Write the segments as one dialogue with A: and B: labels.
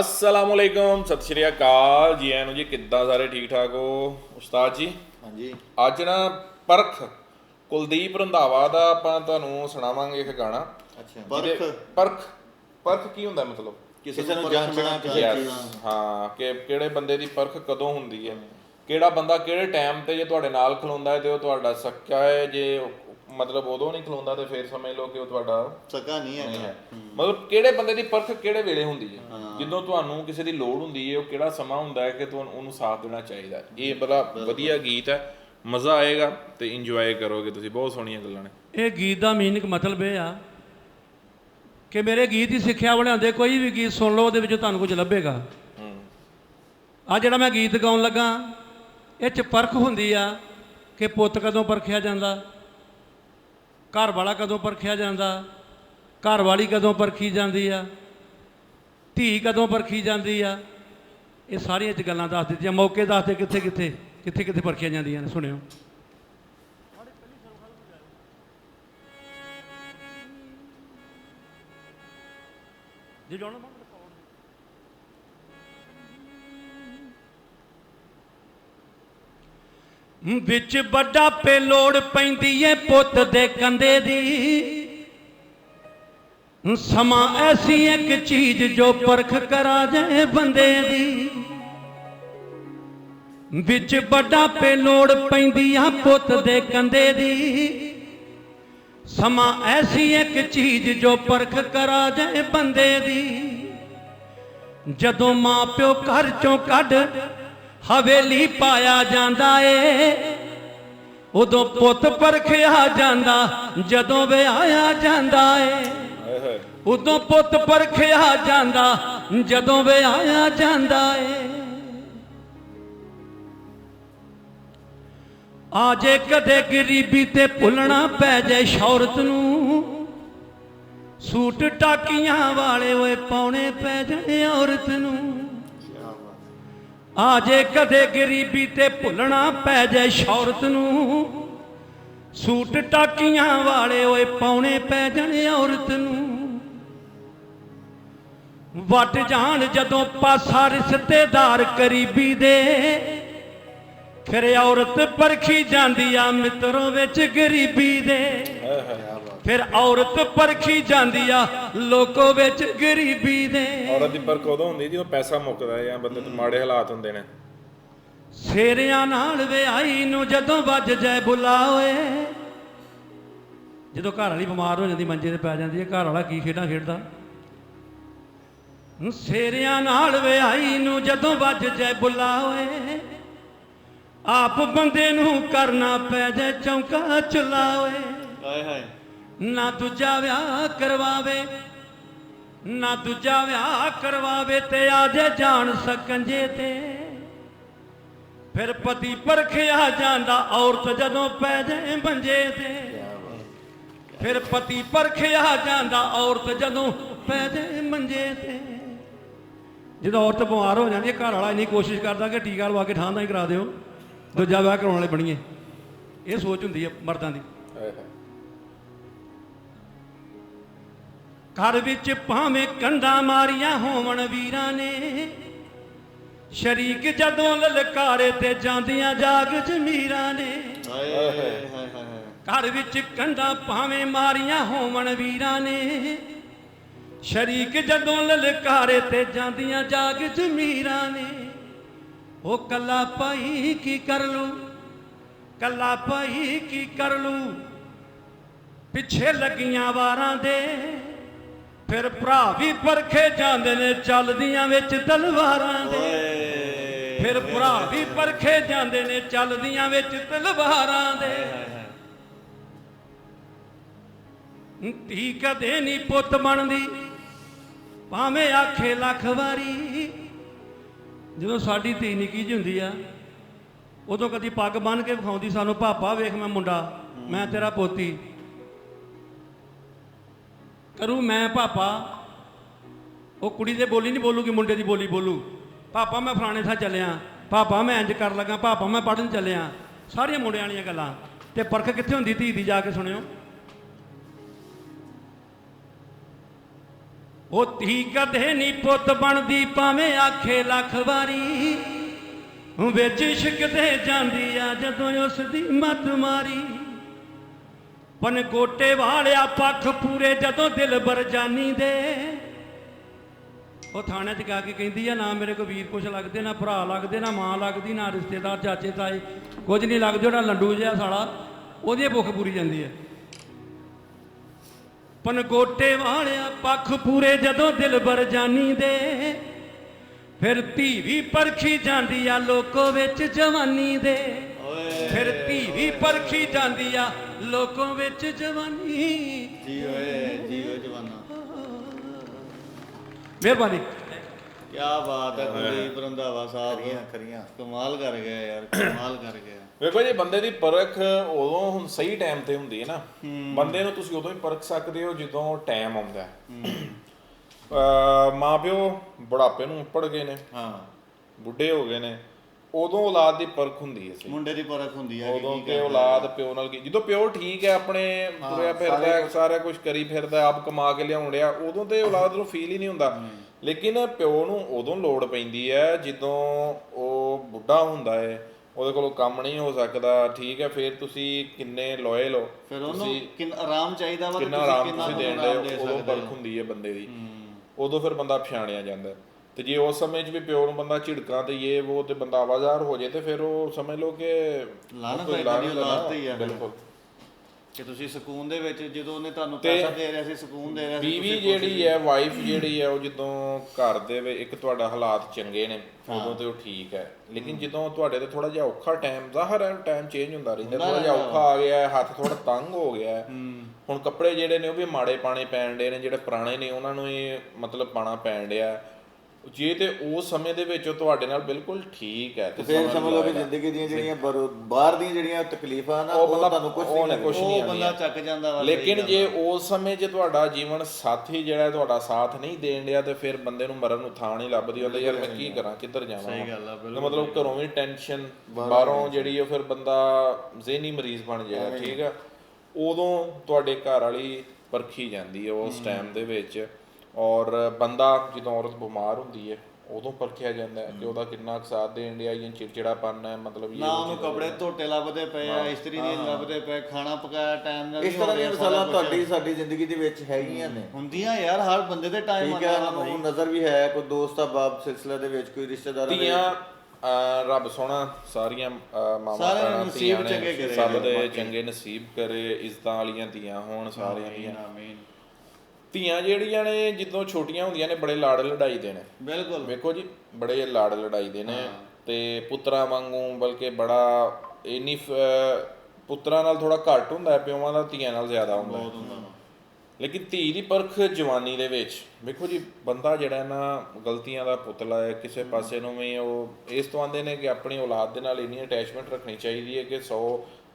A: ਅਸਲਾਮੁਅਲੈਕਮ ਸਤਿ ਸ਼੍ਰੀ ਅਕਾਲ। ਜੀ ਆਇਆਂ ਨੂੰ ਜੀ ਕਿੱਦਾਂ ਸਾਰੇ ਠੀਕ ਠਾਕ ਹੋ? ਉਸਤਾਦ ਜੀ?
B: ਹਾਂਜੀ।
A: ਅੱਜ ਨਾ ਪਰਖ ਕੁਲਦੀਪ ਰੰਧਾਵਾ ਦਾ ਆਪਾਂ ਤੁਹਾਨੂੰ ਸੁਣਾਵਾਂਗੇ ਇੱਕ ਗਾਣਾ।
B: ਅੱਛਾ। ਪਰਖ?
A: ਪਰਖ ਪਰਖ ਕੀ ਹੁੰਦਾ ਮਤਲਬ?
B: ਕਿਸੇ ਨੂੰ ਜਾਣਨਾ ਕਿਸੇ
A: ਹਾਂ ਕਿ ਕਿਹੜੇ ਬੰਦੇ ਦੀ ਪਰਖ ਕਦੋਂ ਹੁੰਦੀ ਹੈ? ਕਿਹੜਾ ਬੰਦਾ ਕਿਹੜੇ ਟਾਈਮ ਤੇ ਜੇ ਤੁਹਾਡੇ ਨਾਲ ਖਲੋਂਦਾ ਹੈ ਤੇ ਉਹ ਤੁਹਾਡਾ ਸੱਚਾ ਹੈ ਜੇ ਉਹ- ਮਤਲਬ ਉਦੋਂ ਨਹੀਂ ਖਲੋਂਦਾ ਤੇ ਫਿਰ ਸਮਝ ਲਓ ਕਿ ਉਹ ਤੁਹਾਡਾ
B: ਸਕਾ ਨਹੀਂ
A: ਨਹੀਂ
B: ਹੈ।
A: ਹੈ। ਮਤਲਬ ਕਿਹੜੇ ਬੰਦੇ ਦੀ ਪਰਖ ਕਿਹੜੇ ਵੇਲੇ ਹੁੰਦੀ ਹੈ? ਜਦੋਂ ਤੁਹਾਨੂੰ ਕਿਸੇ ਦੀ ਲੋੜ ਹੁੰਦੀ ਹੈ ਉਹ ਕਿਹੜਾ ਸਮਾਂ ਹੁੰਦਾ ਹੈ ਕਿ ਤੁਹਾਨੂੰ ਉਹਨੂੰ ਸਾਥ ਦੇਣਾ ਚਾਹੀਦਾ ਹੈ। ਇਹ ਬੜਾ ਵਧੀਆ ਗੀਤ ਹੈ। ਮਜ਼ਾ ਆਏਗਾ ਤੇ ਇੰਜੋਏ ਕਰੋਗੇ ਤੁਸੀਂ। ਬਹੁਤ ਸੋਹਣੀਆਂ ਗੱਲਾਂ ਨੇ।
C: ਇਹ ਗੀਤ ਦਾ ਮੀਨਿੰਗ ਮਤਲਬ ਇਹ ਆ ਕਿ ਮੇਰੇ ਗੀਤ ਦੀ ਸਿੱਖਿਆ ਬਣਾਉਂਦੇ ਕੋਈ ਵੀ ਗੀਤ ਸੁਣ ਲਓ ਉਹਦੇ ਵਿੱਚੋਂ ਤੁਹਾਨੂੰ ਕੁਝ ਲੱਭੇਗਾ।
A: ਹੂੰ।
C: ਆ ਜਿਹੜਾ ਮੈਂ ਗੀਤ ਗਾਉਣ ਲੱਗਾ ਇਹ ਚ ਪਰਖ ਹੁੰਦੀ ਆ ਕਿ ਪੁੱਤ ਕਦੋਂ ਪਰਖਿਆ ਜਾਂਦਾ? ਘਰ ਵਾਲਾ ਕਦੋਂ ਪਰਖਿਆ ਜਾਂਦਾ? ਘਰ ਵਾਲੀ ਕਦੋਂ ਪਰਖੀ ਜਾਂਦੀ ਆ? ਧੀ ਕਦੋਂ ਪਰਖੀ ਜਾਂਦੀ ਆ? ਇਹ ਸਾਰੀਆਂ ਚ ਗੱਲਾਂ ਦੱਸ ਦਿੱਤੀਆਂ। ਮੌਕੇ ਦੱਸਦੇ ਕਿੱਥੇ ਕਿੱਥੇ ਕਿੱਥੇ ਕਿੱਥੇ ਪਰਖੀਆਂ ਜਾਂਦੀਆਂ ਨੇ, ਸੁਣਿਓ। ਜੇ ਜਾਣਾ ਵਿੱਚ ਵੱਡਾ ਪੇ ਲੋੜ ਪੈਂਦੀ ਏ ਪੁੱਤ ਦੇ ਕੰਦੇ ਦੀ। ਸਮਾਂ ਐਸੀ ਇੱਕ ਚੀਜ਼ ਜੋ ਪਰਖ ਕਰਾ ਜਾਏ ਬੰਦੇ ਦੀ। ਵਿੱਚ ਵੱਡਾ ਪੇ ਲੋੜ ਪੈਂਦੀ ਆ ਪੁੱਤ ਦੇ ਕੰਦੇ ਦੀ। ਸਮਾਂ ਐਸੀ ਇੱਕ ਚੀਜ਼ ਜੋ ਪਰਖ ਕਰਾ ਜਾਏ ਬੰਦੇ ਦੀ। ਜਦੋਂ ਮਾਂ ਪਿਓ ਘਰ ਚੋਂ ਕੱਢ ਹਵੇਲੀ ਪਾਇਆ ਜਾਂਦਾ ਏ। ਉਦੋਂ ਪੁੱਤ ਪਰਖਿਆ ਜਾਂਦਾ ਜਦੋਂ ਵਿਆਹਿਆ ਜਾਂਦਾ ਏ। ਉਦੋਂ ਪੁੱਤ ਪਰਖਿਆ ਜਾਂਦਾ ਜਦੋਂ ਵਿਆਹਿਆ ਜਾਂਦਾ ਏ। ਆ ਜੇ ਕਦੇ ਗਰੀਬੀ ਤੇ ਭੁੱਲਣਾ ਪੈ ਜਾਏ ਸ਼ੌਹਰਤ ਨੂੰ। ਸੂਟ ਟਾਕੀਆਂ ਵਾਲੇ ਓਏ ਪਾਉਣੇ ਪੈ ਜਾਏ ਔਰਤ ਨੂੰ। ਆ ਜੇ ਕਦੇ ਗਰੀਬੀ ਤੇ ਭੁੱਲਣਾ ਪੈ ਜਾਏ ਸ਼ੌਰਤ ਨੂੰ। ਸੂਟ ਟਾਕੀਆਂ ਵਾਲੇ ਓਏ ਪਾਉਣੇ ਪੈ ਜਾਣ ਔਰਤ ਨੂੰ। ਵੱਟ ਜਾਣ ਜਦੋਂ ਪਾਸਾ ਰਿਸ਼ਤੇਦਾਰ ਕਰੀਬੀ ਦੇ। ਫਿਰ ਔਰਤ ਪਰਖੀ ਜਾਂਦੀ ਆ ਮਿੱਤਰੋਂ ਵਿੱਚ ਗਰੀਬੀ ਦੇ। ਫਿਰ ਔਰਤ ਪਰਖੀ ਜਾਂਦੀ ਆ ਲੋਕੋ ਵਿੱਚ ਗਰੀਬੀ ਦੇ
A: ਔਰਤ ਦੀ ਪਰਖ ਉਦੋਂ ਹੁੰਦੀ ਜਦੋਂ ਪੈਸਾ ਮੁੱਕਦਾ ਜਾਂ ਬੰਦੇ ਤੇ ਮਾੜੇ ਹਾਲਾਤ ਹੁੰਦੇ ਨੇ।
C: ਸੇਰਿਆਂ ਨਾਲ ਵਿਆਹੀ ਨੂੰ ਜਦੋਂ ਵੱਜ ਜਾਏ ਬੁਲਾ ਓਏ ਜਦੋਂ ਘਰ ਵਾਲੀ ਬਿਮਾਰ ਹੋ ਜਾਂਦੀ ਮੰਜੇ ਤੇ ਪੈ ਜਾਂਦੀ ਹੈ ਘਰ ਵਾਲਾ ਕੀ ਖੇਡਾਂ ਖੇਡਦਾ? ਸੇਰਿਆਂ ਨਾਲ ਵਿਆਹੀ ਨੂੰ ਜਦੋਂ ਵੱਜ ਜਾਏ ਬੁਲਾ ਓਏ ਆਪ ਬੰਦੇ ਨੂੰ ਕਰਨਾ ਪੈ ਜਾਏ ਚੌਂਕਾ ਚੁਲਾ ਓਏ
B: ਹਾਏ ਹਾਏ।
C: ਨਾ ਦੂਜਾ ਵਿਆਹ ਕਰਵਾਵੇ ਨਾ ਦੂਜਾ ਵਿਆਹ ਕਰਵਾਵੇ ਤੇ ਆਜੇ ਜਾਣ ਸਕੰਜੇ ਤੇ। ਫਿਰ ਪਤੀ ਪਰਖਿਆ ਜਾਂਦਾ ਔਰਤ ਜਦੋਂ ਪੈ ਜਾਏ ਮੰਜੇ ਤੇ। ਫਿਰ ਪਤੀ ਪਰਖਿਆ ਜਾਂਦਾ ਔਰਤ ਜਦੋਂ ਪੈ ਜਾਏ ਮੰਜੇ ਤੇ। ਜਦੋਂ ਔਰਤ ਬਿਮਾਰ ਹੋ ਜਾਂਦੀ ਹੈ ਘਰ ਵਾਲਾ ਇੰਨੀ ਕੋਸ਼ਿਸ਼ ਕਰਦਾ ਕਿ ਟੀਕਾ ਲਵਾ ਕੇ ਠਾਂ ਦਾ ਹੀ ਕਰਾ ਦਿਓ ਦੂਜਾ ਵਿਆਹ ਕਰਾਉਣ ਵਾਲੇ ਬਣੀਏ। ਇਹ ਸੋਚ ਹੁੰਦੀ ਹੈ ਮਰਦਾਂ ਦੀ। ਘਰ ਵਿੱਚ ਭਾਵੇਂ ਕੰਡਾ ਮਾਰੀਆਂ ਹੋਵਣ ਵੀਰਾਂ ਨੇ, ਸ਼ਰੀਕ ਜਦੋਂ ਲਲਕਾਰੇ ਤੇ ਜਾਂਦੀਆਂ ਜਾਗ ਜਮੀਰਾਂ ਨੇ।
B: ਹਾਏ ਹਾਏ ਹਾਏ
C: ਘਰ ਵਿੱਚ ਕੰਡਾ ਭਾਵੇਂ ਮਾਰੀਆਂ ਹੋਵਣ ਵੀਰਾਂ ਨੇ, ਸ਼ਰੀਕ ਜਦੋਂ ਲਲਕਾਰੇ ਤੇ ਜਾਂਦੀਆਂ ਜਾਗ ਜਮੀਰਾਂ ਨੇ। ਉਹ ਕੱਲਾ ਭਾਈ ਕੀ ਕਰ ਲੂ? ਕੱਲਾ ਭਾਈ ਕੀ ਕਰ ਲੂ? ਪਿੱਛੇ ਲੱਗੀਆਂ ਵਾਰਾਂ ਦੇ ਫਿਰ ਭਰਾ ਵੀ ਪਰਖੇ ਜਾਂਦੇ ਨੇ ਚੱਲਦੀਆਂ ਵਿੱਚ ਤਲਵਾਰਾਂ ਦੇ। ਫਿਰ ਭਰਾ ਵੀ ਪਰਖੇ ਜਾਂਦੇ ਨੇ ਚੱਲਦੀਆਂ ਵਿੱਚ ਤਲਵਾਰਾਂ ਦੇ। ਧੀ ਕਦੇ ਨਹੀਂ ਪੁੱਤ ਬਣਦੀ ਭਾਵੇਂ ਆਖੇ ਲੱਖ ਵਾਰੀ। ਜਦੋਂ ਸਾਡੀ ਧੀ ਨਿੱਕੀ ਜਿਹੀ ਹੁੰਦੀ ਆ ਉਦੋਂ ਕਦੀ ਪੱਗ ਬੰਨ ਕੇ ਵਿਖਾਉਂਦੀ ਸਾਨੂੰ ਪਾਪਾ ਵੇਖ ਮੈਂ ਮੁੰਡਾ ਮੈਂ ਤੇਰਾ ਪੋਤੀ ਕਰੂ ਮੈਂ ਪਾਪਾ। ਉਹ ਕੁੜੀ ਦੇ ਬੋਲੀ ਨਹੀਂ ਬੋਲੂਗੀ, ਮੁੰਡੇ ਦੀ ਬੋਲੀ ਬੋਲੂ। ਪਾਪਾ, ਮੈਂ ਫਲਾਣੇ ਥਾਂ ਚੱਲਿਆ। ਪਾਪਾ, ਮੈਂ ਇੰਜ ਕਰ ਲੱਗਾ। ਪਾਪਾ, ਮੈਂ ਪੜਨ ਚੱਲਿਆ। ਸਾਰੀਆਂ ਮੁੰਡਿਆਂ ਵਾਲੀਆਂ ਗੱਲਾਂ। ਤੇ ਪਰਖ ਕਿੱਥੇ ਹੁੰਦੀ ਧੀ ਦੀ, ਜਾ ਕੇ ਸੁਣਿਓ। ਉਹ ਧੀ ਕਦੇ ਨਹੀਂ ਪੁੱਤ ਬਣਦੀ, ਭਾਵੇਂ ਆਖੇ ਲੱਖ ਵਾਰੀ। ਵਿੱਚ ਇਸ਼ਕ ਦੇ ਜਾਂਦੀ ਆ ਜਦੋਂ ਉਸ ਦੀ ਮੱਤ ਮਾਰੀ। ਪਨ ਗੋਟੇ ਵਾਲਿਆ ਪੱਖ ਪੂਰੇ ਜਦੋਂ ਦਿਲ ਬਰਜਾਨੀ ਦੇ। ਉਹ ਥਾਣੇ 'ਚ ਜਾ ਕੇ ਕਹਿੰਦੀ ਆ, ਨਾ ਮੇਰੇ ਕੋ ਵੀਰ ਕੁਛ ਲੱਗਦੇ, ਨਾ ਭਰਾ ਲੱਗਦੇ, ਨਾ ਮਾਂ ਲੱਗਦੀ, ਨਾ ਰਿਸ਼ਤੇਦਾਰ ਚਾਚੇ ਤਾਏ। ਕੁਝ ਨਹੀਂ ਲੱਗਦੇ, ਉਹਦਾ ਲੰਡੂ ਜਿਹਾ ਸਾਲਾ, ਉਹਦੀ ਭੁੱਖ ਪੂਰੀ ਜਾਂਦੀ ਹੈ ਪਨਗੋਟੇ ਵਾਲਿਆ ਪੱਖ ਪੂਰੇ ਜਦੋਂ ਦਿਲ ਬਰਜਾਨੀ ਦੇ। ਫਿਰ ਧੀ ਵੀ ਪਰਖੀ ਜਾਂਦੀ ਆ ਲੋਕੋ ਵਿੱਚ ਜਵਾਨੀ ਦੇ। ਫਿਰ ਧੀ ਵੀ ਪਰਖੀ ਜਾਂਦੀ ਆ ਲੋਕੋ ਵਿੱਚ ਜਵਾਨੀ।
B: ਜੀ ਓਏ ਜੀ ਓਏ ਜਵਾਨਾ।
C: ਮਿਹਰਬਾਨੀ।
B: ਕੀ ਬਾਤ ਹੈ ਕੁਲਦੀਪ ਰੰਧਾਵਾ ਸਾਹਿਬ।
D: ਖਰੀਆਂ ਖਰੀਆਂ
B: ਕਮਾਲ ਕਰ ਗਿਆ ਯਾਰ ਕਮਾਲ ਕਰ ਗਿਆ।
A: ਵੇਖੋ ਜੀ ਬੰਦੇ ਦੀ ਪਰਖ ਉਦੋਂ ਹੁਣ ਸਹੀ ਟਾਈਮ ਤੇ ਹੁੰਦੀ ਹੈ ਨਾ। ਬੰਦੇ ਨੂੰ ਤੁਸੀਂ ਉਦੋਂ ਹੀ ਪਰਖ ਸਕਦੇ ਹੋ ਜਦੋਂ ਟਾਈਮ ਆਉਂਦਾ ਹੈ। ਮਾਪਿਓ ਬੁਢਾਪੇ ਨੂੰ ਉੱਪੜ ਗਏ ਨੇ।
B: ਹਾਂ।
A: ਬੁੱਢੇ ਹੋ ਗਏ ਨੇ। ਉਦੋਂ ਔਲਾਦ ਦੀ ਪਰਖ ਹੁੰਦੀ ਹੈ ਸੀ।
B: ਮੁੰਡੇ ਦੀ ਪਰਖ ਹੁੰਦੀ ਹੈ ਕਿ
A: ਉਦੋਂ
B: ਕੀ
A: ਔਲਾਦ ਪਿਓ ਨਾਲ ਕੀ ਜਦੋਂ ਪਿਓ ਠੀਕ ਹੈ ਆਪਣੇ ਤੁਰਿਆ ਫਿਰਦਾ ਸਾਰਾ ਕੁਝ ਕਰੀ ਫਿਰਦਾ ਆਪ ਕਮਾ ਕੇ ਲਿਆਉਣ ਡਿਆ ਉਦੋਂ ਤੇ ਔਲਾਦ ਨੂੰ ਫੀਲ ਹੀ ਨਹੀਂ ਹੁੰਦਾ। ਲੇਕਿਨ ਪਿਓ ਨੂੰ ਉਦੋਂ ਲੋੜ ਪੈਂਦੀ ਹੈ ਜਦੋਂ ਉਹ ਬੁੱਢਾ ਹੁੰਦਾ ਹੈ ਉਹਦੇ ਕੋਲੋਂ ਕੰਮ ਨਹੀਂ ਹੋ ਸਕਦਾ ਠੀਕ ਹੈ ਫਿਰ ਤੁਸੀਂ ਕਿੰਨੇ ਲੋਇਲ ਹੋ?
B: ਫਿਰ ਉਹਨੂੰ ਕਿੰਨਾ ਆਰਾਮ ਚਾਹੀਦਾ ਵਾ ਤੇ
A: ਕਿੰਨਾ
B: ਤੁਸੀਂ
A: ਆਰਾਮ
B: ਕਿੰਨਾ
A: ਤੁਸੀਂ ਦੇਣ
B: ਆਰਾਮ
A: ਦੇ
B: ਦੇ
A: ਉਦੋਂ
B: ਸਕਦੇ
A: ਪਰਖ
B: ਹੋ।
A: ਹੁੰਦੀ ਹੈ ਬੰਦੇ ਦੀ। ਉਦੋਂ ਫਿਰ ਬੰਦਾ ਪਛਾਣਿਆ ਜਾਂਦਾ ਹੈ। ਤੇ ਜੇ ਉਸ ਸਮੇਂ 'ਚ ਵੀ ਪਿਓ ਨੂੰ ਬੰਦਾ ਝਿੜਕਾਂ ਤੇ ਇਹ ਉਹ ਤੇ ਬੰਦਾ ਆਵਾਜ਼ਾਰ ਹੋ ਜੇ ਤੇ ਫਿਰ ਉਹ ਸਮਝ ਲਓ ਕਿ
B: ਹੈ ਆ।
A: ਬਿਲਕੁਲ
B: ਕਿ ਤੁਸੀਂ ਸਕੂਨ ਦੇ ਵਿੱਚ ਜਦੋਂ ਉਹਨੇ ਤੁਹਾਨੂੰ ਪੈਸਾ ਦੇ ਰਿਹਾ ਸੀ ਸਕੂਨ ਦੇ ਰਿਹਾ ਸੀ
A: ਬੀਵੀ ਜਿਹੜੀ ਹੈ ਵਾਈਫ ਜਿਹੜੀ ਹੈ ਉਹ ਜਦੋਂ ਘਰ ਦੇ ਵਿੱਚ ਇੱਕ ਤੁਹਾਡਾ ਹਾਲਾਤ ਚੰਗੇ ਨੇ ਉਦੋਂ ਤੇ ਉਹ ਠੀਕ ਹੈ ਲੇਕਿਨ ਜਦੋਂ ਤੁਹਾਡੇ ਤੇ ਥੋੜਾ ਜਿਹਾ ਔਖਾ ਟਾਈਮ ਜ਼ਾਹਰ ਹੈ ਟਾਈਮ ਚੇਂਜ ਹੁੰਦਾ ਰਹਿੰਦਾ ਥੋੜਾ ਜਿਹਾ ਔਖਾ ਆ ਗਿਆ ਹੱਥ ਥੋੜਾ ਤੰਗ ਹੋ ਗਿਆ। ਹੁਣ ਕੱਪੜੇ ਜਿਹੜੇ ਨੇ ਉਹ ਵੀ ਮਾੜੇ ਪਾਣੇ ਪੈਣ ਡੇ ਨੇ ਜਿਹੜੇ ਪੁਰਾਣੇ ਨੇ ਉਹਨਾਂ ਨੂੰ ਇਹ ਮਤਲਬ ਪਾਣਾ ਪੈਣ ਡਿਆ। ਜੇ ਤੇ ਉਸ ਸਮੇਂ ਦੇ ਵਿੱਚ ਉਹ ਤੁਹਾਡੇ ਨਾਲ ਬਿਲਕੁਲ ਠੀਕ ਹੈ ਤੇ
D: ਫਿਰ ਸਮਝ ਲਓ ਕਿ ਜ਼ਿੰਦਗੀ ਦੀਆਂ ਜਿਹੜੀਆਂ ਬਾਹਰ ਦੀਆਂ ਜਿਹੜੀਆਂ ਤਕਲੀਫਾਂ ਨਾ
A: ਉਹ
D: ਤੁਹਾਨੂੰ ਕੁਝ ਨਹੀਂ ਲੱਗਦਾ
A: ਨਹੀਂ
B: ਉਹ ਬੰਦਾ ਚੱਕ ਜਾਂਦਾ ਵਾ
A: ਲੇਕਿਨ ਜੇ ਉਸ ਸਮੇਂ 'ਚ ਤੁਹਾਡਾ ਜੀਵਨ ਸਾਥੀ ਜਿਹੜਾ ਤੁਹਾਡਾ ਸਾਥ ਨਹੀਂ ਦੇਣ ਡਿਆ ਤੇ ਫਿਰ ਬੰਦੇ ਨੂੰ ਮਰਨ ਨੂੰ ਥਾਂ ਨਹੀਂ ਲੱਭਦੀ ਹੁੰਦਾ ਯਾਰ ਮੈਂ ਕੀ ਕਰਾਂ ਕਿੱਧਰ ਜਾਵਾਂ
B: ਸਹੀ ਗੱਲ ਆ,
A: ਤਾਂ ਮਤਲਬ ਘਰੋਂ ਵੀ ਟੈਨਸ਼ਨ ਬਾਹਰੋਂ ਜਿਹੜੀ ਉਹ ਫਿਰ ਬੰਦਾ ਜ਼ਿਹਨੀ ਮਰੀਜ਼ ਬਣ ਜਾਏਗਾ ਠੀਕ ਆ? ਉਦੋਂ ਤੁਹਾਡੇ ਘਰ ਵਾਲੀ ਪਰਖੀ ਜਾਂਦੀ ਹੈ ਉਸ ਟਾਈਮ ਦੇ ਵਿੱਚ। ਔਰ ਬੰਦਾ ਜਦੋਂ ਔਰਤ ਬਿਮਾਰ ਹੁੰਦੀ ਹੈ ਉਦੋਂ ਪਰਖਿਆ ਜਾਂਦਾ ਹੈ ਕਿ ਉਹਦਾ ਕਿੰਨਾ ਸਾਥ ਦੇਣ ਡਿਆ ਜਾਂ ਚਿੜਚਿੜਾਪਨ ਹੈ ਮਤਲਬ ਇਹ
B: ਨਾ ਉਹਨੂੰ ਕੱਪੜੇ ਧੋਤੇ ਲੱਭਦੇ ਪਏ ਆ ਇਸਤਰੀ ਨਹੀਂ ਲੱਭਦੇ ਪਏ ਖਾਣਾ ਪਕਾਇਆ ਟਾਈਮ ਨਾਲ
D: ਇਸ ਤਰ੍ਹਾਂ
B: ਰਿਹਾ
D: ਦੀਆਂ ਮਿਸਾਲਾਂ। ਤੁਹਾਡੀ ਸਾਡੀ ਜ਼ਿੰਦਗੀ ਦੇ ਵਿੱਚ ਹੈਗੀਆਂ ਨੇ।
B: ਹੁੰਦੀਆਂ ਯਾਰ ਹਰ ਬੰਦੇ ਦੇ ਟਾਈਮ
D: ਠੀਕ ਹੈ ਉਹਨਾਂ ਨੂੰ ਨਜ਼ਰ ਵੀ ਹੈ ਕੋਈ ਦੋਸਤ ਆ ਬਾਪ ਸਿਲਸਿਲੇ ਦੇ ਵਿੱਚ ਕੋਈ ਰਿਸ਼ਤੇਦਾਰ
A: ਅਹ ਰੱਬ ਸੋਹਣਾ ਸਾਰੀਆਂ ਮਾਵਾਂ
B: ਸਾਰਿਆਂ ਨਸੀਬ ਚੰਗੇ ਕਰੇ
A: ਸਭ ਦੇ ਚੰਗੇ ਨਸੀਬ ਕਰੇ ਇੱਜ਼ਤਾਂ ਵਾਲੀਆਂ ਧੀਆਂ ਹੋਣ ਸਾਰਿਆਂ ਦੀਆਂ।
B: ਆਮੀਨ।
A: ਧੀਆਂ ਜਿਹੜੀਆਂ ਨੇ ਜਦੋਂ ਛੋਟੀਆਂ ਹੁੰਦੀਆਂ ਨੇ ਬੜੇ ਲਾੜ ਲੜਾਈ ਦੇ ਨੇ।
B: ਬਿਲਕੁਲ।
A: ਵੇਖੋ ਜੀ ਬੜੇ ਲਾੜ ਲੜਾਈ ਦੇ ਨੇ ਤੇ ਪੁੱਤਰਾਂ ਵਾਂਗੂ ਬਲਕਿ ਬੜਾ ਇੰਨੀ ਪੁੱਤਰਾਂ ਨਾਲ ਥੋੜਾ ਘੱਟ ਹੁੰਦਾ ਹੈ ਪਿਓਾਂ ਦਾ ਧੀਆਂ ਨਾਲ ਜ਼ਿਆਦਾ ਹੁੰਦਾ।
B: ਬਹੁਤ ਹੁੰਦਾ।
A: ਲੇਕਿਨ ਧੀ ਦੀ ਪਰਖ ਜਵਾਨੀ ਦੇ ਵਿੱਚ ਵੇਖੋ ਜੀ ਬੰਦਾ ਜਿਹੜਾ ਨਾ ਗਲਤੀਆਂ ਦਾ ਪੁਤਲਾ ਹੈ ਕਿਸੇ ਪਾਸੇ ਨੂੰ ਵੀ ਉਹ ਇਸ ਤੋਂ ਆਂਦੇ ਨੇ ਕਿ ਆਪਣੀ ਔਲਾਦ ਦੇ ਨਾਲ ਇੰਨੀ ਅਟੈਚਮੈਂਟ ਰੱਖਣੀ ਚਾਹੀਦੀ ਹੈ ਕਿ 100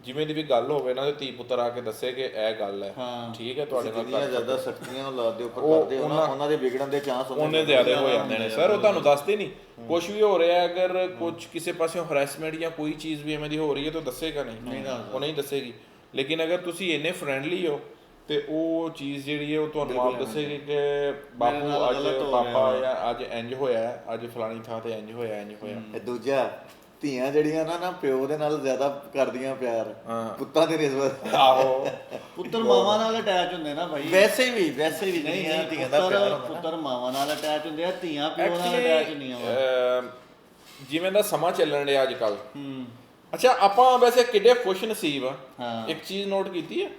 A: ਜਿਵੇਂ ਦੀ ਵੀ ਗੱਲ ਹੋਵੇ ਨਾ ਤੇ ਧੀ ਪੁੱਤਰ ਆ ਕੇ ਦੱਸੇ ਕਿ ਇਹ ਗੱਲ ਹੈ। ਠੀਕ ਹੈ ਤੁਹਾਡੇ ਨਾਲ
D: ਜਿੰਨੀਆਂ ਜ਼ਿਆਦਾ ਸਖਤੀਆਂ ਔਲਾਦ ਦੇ ਉੱਪਰ ਕਰਦੇ ਹੋ ਨਾ
A: ਉਹਨਾਂ-
D: ਦੇ ਵਿਗੜਨ ਦੇ ਚਾਂਸ
A: ਉਹਨੇ ਜ਼ਿਆਦਾ ਹੋ ਜਾਂਦੇ ਨੇ। ਸਰ ਉਹ ਤੁਹਾਨੂੰ ਦੱਸਦੇ ਨਹੀਂ। ਕੁਝ ਵੀ ਹੋ ਰਿਹਾ ਅਗਰ ਕੁਝ ਕਿਸੇ ਪਾਸਿਓਂ ਹਰੈਸਮੈਂਟ ਜਾਂ ਕੋਈ ਚੀਜ਼ ਵੀ ਐਵੇਂ ਦੀ ਹੋ ਰਹੀ ਹੈ ਤਾਂ ਦੱਸੇਗਾ ਨਹੀਂ। ਉਹ ਨਹੀਂ ਦੱਸੇਗੀ। ਲੇਕਿਨ ਅਗਰ ਤੁਸੀਂ ਇੰਨੇ ਫ੍ਰੈਂਡਲੀ ਹੋ ਤੇ ਉਹ ਚੀਜ਼ ਜਿਹੜੀ ਹੈ ਉਹ ਤੁਹਾਨੂੰ ਆਪ ਦੱਸੇਗੀ ਕਿ ਬਾਪੂ ਅੱਜ ਪਾਪਾ ਜਾਂ ਅੱਜ ਇੰਜ ਹੋਇਆ ਅੱਜ ਫਲਾਣੀ ਥਾਂ ਤੇ ਇੰਜ ਹੋਇਆ ਇੰਜ ਹੋਇਆ।
D: ਇਹ ਦੂਜਾ ਧੀਆਂ ਜਿਹੜੀਆਂ ਨਾ ਨਾ ਪਿਓ ਦੇ ਨਾਲ ਜ਼ਿਆਦਾ ਕਰਦੀਆਂ ਪਿਆਰ। ਪੁੱਤਾਂ ਦੀ ਨਿਸਬਤ।
A: ਆਹੋ।
B: ਪੁੱਤਰ ਮਾਵਾਂ ਨਾਲ ਅਟੈਚ ਹੁੰਦੇ ਨਾ ਭਾਈ।
D: ਵੈਸੇ ਵੀ ਵੈਸੇ ਵੀ
B: ਨਹੀਂ ਨਹੀਂ
D: ਧੀਆਂ ਦਾ ਪਿਆਰ
B: ਪੁੱਤਰ ਮਾਵਾਂ ਨਾਲ ਅਟੈਚ ਹੁੰਦੇ ਆ ਧੀਆਂ ਪਿਓ ਨਾਲ ਅਟੈਚ ਵਾ।
A: Actually, ਜਿਵੇਂ ਦਾ ਸਮਾਂ ਚੱਲਣ ਰਿਹਾ ਅੱਜ ਕੱਲ
B: ਹੂੰ।
A: ਅੱਛਾ ਆਪਾਂ ਵੈਸੇ ਕਿੱਡੇ ਖੁਸ਼ ਨਸੀਬ ਆ।
B: ਹਾਂ।
A: ਇੱਕ ਚੀਜ਼ ਨੋਟ ਕੀਤੀ ਹੈ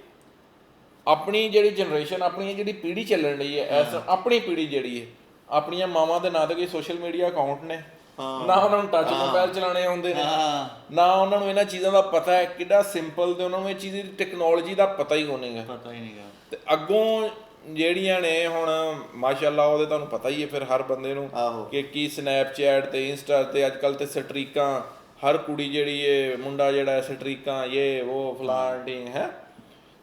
A: ਆਪਣੀ ਜਿਹੜੀ ਜਨਰੇਸ਼ਨ ਆਪਣੀ ਜਿਹੜੀ ਪੀੜ੍ਹੀ ਚੱਲਣ ਰਹੀ ਹੈ ਐਸ ਆਪਣੀ ਪੀੜ੍ਹੀ ਜਿਹੜੀ ਹੈ ਆਪਣੀਆਂ ਮਾਵਾਂ ਦੇ ਨਾਂ ਤੇ ਕੋਈ ਸੋਸ਼ਲ ਮੀਡੀਆ ਅਕਾਊਂਟ ਨੇ? ਨਾ ਉਹਨਾਂ ਨੂੰ ਟੱਚ ਮੋਬਾਈਲ ਚਲਾਉਣੇ ਆਉਂਦੇ ਨੇ।
B: ਹਾਂ।
A: ਨਾ ਉਹਨਾਂ ਨੂੰ ਇਹਨਾਂ ਚੀਜ਼ਾਂ ਦਾ ਪਤਾ ਹੈ ਕਿੱਡਾ ਸਿੰਪਲ ਤੇ ਉਹਨਾਂ ਨੂੰ ਇਹ ਚੀਜ਼ ਦੀ ਟੈਕਨੋਲੋਜੀ ਦਾ ਪਤਾ ਹੀ ਨਹੀਂਗਾ
B: ਪਤਾ ਹੀ ਨਹੀਂਗਾ।
A: ਤੇ ਅੱਗੋਂ ਜਿਹੜੀਆਂ ਨੇ ਹੁਣ ਮਾਸ਼ਾਅੱਲਾ ਉਹਦੇ ਤੁਹਾਨੂੰ ਪਤਾ ਹੀ ਹੈ ਫਿਰ ਹਰ ਬੰਦੇ ਨੂੰ। ਕਿ ਕੀ ਸਨੈਪਚੈਟ ਤੇ ਇੰਸਟਾ ਤੇ ਅੱਜਕੱਲ ਤੇ ਸਟਰੀਕਾਂ ਹਰ ਕੁੜੀ ਜਿਹੜੀ ਏ ਮੁੰਡਾ ਜਿਹੜਾ ਸਟਰੀਕਾਂ ਇਹ ਉਹ ਫਲਾਂਟਿੰਗ ਹੈ?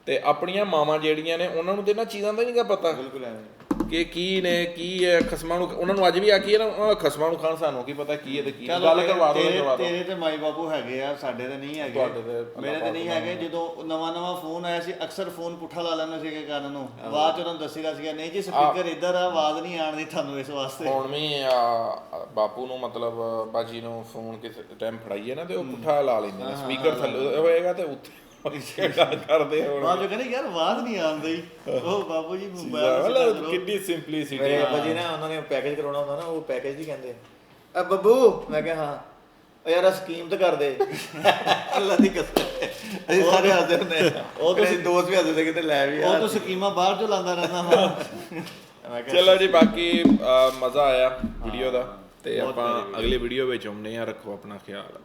A: ਤੇ ਆਪਣੀਆਂ ਮਾਵਾਂ ਜਿਹੜੀਆਂ ਨੇ ਉਹਨਾਂ ਨੂੰ ਤੇ ਇਹਨਾਂ ਚੀਜ਼ਾਂ ਦਾ ਨਹੀਂਗਾ ਪਤਾ।
D: ਬਿਲਕੁਲ ਐਵੇਂ।
A: ਕਿ ਕੀ ਨੇ ਕੀ ਹੈ ਖਸਮਾਂ ਨੂੰ ਉਹਨਾਂ ਨੂੰ ਅੱਜ ਵੀ ਆਖੀ ਹੈ ਨਾ ਉਹਨਾਂ ਦਾ ਖਸਮਾਂ ਨੂੰ ਖਾਣ ਸਾਨੂੰ ਕੀ ਪਤਾ ਕੀ ਹੈ ਤੇ ਕੀ ਗੱਲ ਕਰਵਾ
B: ਤੇਰੇ-
A: ਕਰਵਾ
B: ਤੇਰੇ ਤੇ ਮਾਈ ਬਾਪੂ ਹੈਗੇ ਆ ਸਾਡੇ ਤੇ ਨਹੀਂ ਹੈਗੇ।
A: ਤੁਹਾਡੇ ਤੇ ਅੱਲਾਹ
B: ਮੇਰੇ ਤੇ ਨਹੀਂ ਹੈਗੇ ਜਦੋਂ ਨਵਾਂ ਨਵਾਂ ਫੋਨ ਆਇਆ ਸੀ ਅਕਸਰ ਫੋਨ ਪੁੱਠਾ ਲਾ ਲੈਂਦੇ ਸੀਗੇ ਕੰਨ ਨੂੰ। ਆਵਾਜ਼ ਉਹਨਾਂ ਨੂੰ ਦੱਸੀਦਾ ਸੀਗਾ ਨਹੀਂ ਜੀ ਸਪੀਕਰ ਇੱਧਰ ਆ ਆਵਾਜ਼ ਨਹੀਂ ਆਣਦੀ ਤੁਹਾਨੂੰ ਇਸ ਵਾਸਤੇ।
A: ਹੁਣ ਵੀ ਆ, ਬਾਪੂ ਨੂੰ ਮਤਲਬ ਬਾਜੀ ਨੂੰ ਫੋਨ ਕਿਸੇ ਟਾਈਮ ਫੜਾਈਏ ਨਾ ਤੇ ਉਹ ਪੁੱਠਾ ਲਾ ਲੈਂਦੇ ਨੇ। ਸਪੀਕਰ ਥੱਲੇ ਹੋਏਗਾ ਤੇ ਉੱਥੇ ਕਰਦੇ ਹੁਣ?
B: ਬਾਅਦ ਚੋਂ ਕਹਿੰਦੇ ਯਾਰ ਆਵਾਜ਼ ਨਹੀਂ ਆਉਂਦੀ। ਉਹ ਬਾਪੂ ਜੀ ਮੋਬਾਈਲ
A: ਮਤਲਬ ਕਿੰਨੀ ਸਿੰਪਲੀਸਿਟੀ
D: ਮੇਰੇ ਬਾਬਾ ਜੀ ਨਾ ਉਹਨਾਂ ਨੇ ਪੈਕੇਜ ਕਰਾਉਣਾ ਹੁੰਦਾ ਨਾ ਉਹ ਪੈਕੇਜ ਹੀ ਕਹਿੰਦੇ ਆ। ਬੱਬੂ! ਮੈਂ ਕਿਹਾ ਹਾਂ। ਉਹ ਯਾਰ ਸਕੀਮ ਤੇ ਕਰ ਦੇ ਅੱਲਾ ਦੀ ਕਸਮ। ਅਸੀਂ ਸਾਰੇ ਹੱਸਦੇ ਹੁੰਦੇ ਆ। ਉਹ ਤੁਸੀਂ ਦੋਸਤ ਵੀ ਹੱਸਦੇ ਸੀ ਕਿਤੇ ਲੈ ਵੀ
B: ਉਹ
D: ਯਾਰ
B: ਤਾਂ ਸਕੀਮਾਂ ਬਾਹਰ ਚੋਂ ਲਾਉਂਦਾ ਰਹਿੰਦਾ
D: ਮੈਂ ਕਿਹਾ
A: ਚਲੋ ਜੀ ਬਾਕੀ ਅ, ਮਜ਼ਾ ਆਇਆ ਵੀਡੀਓ ਦਾ। ਤੇ ਆਪਾਂ ਅਗਲੀ ਵੀਡੀਓ ਵਿੱਚ ਆਉਂਦੇ ਆ ਰੱਖੋ ਆਪਣਾ ਖਿਆਲ।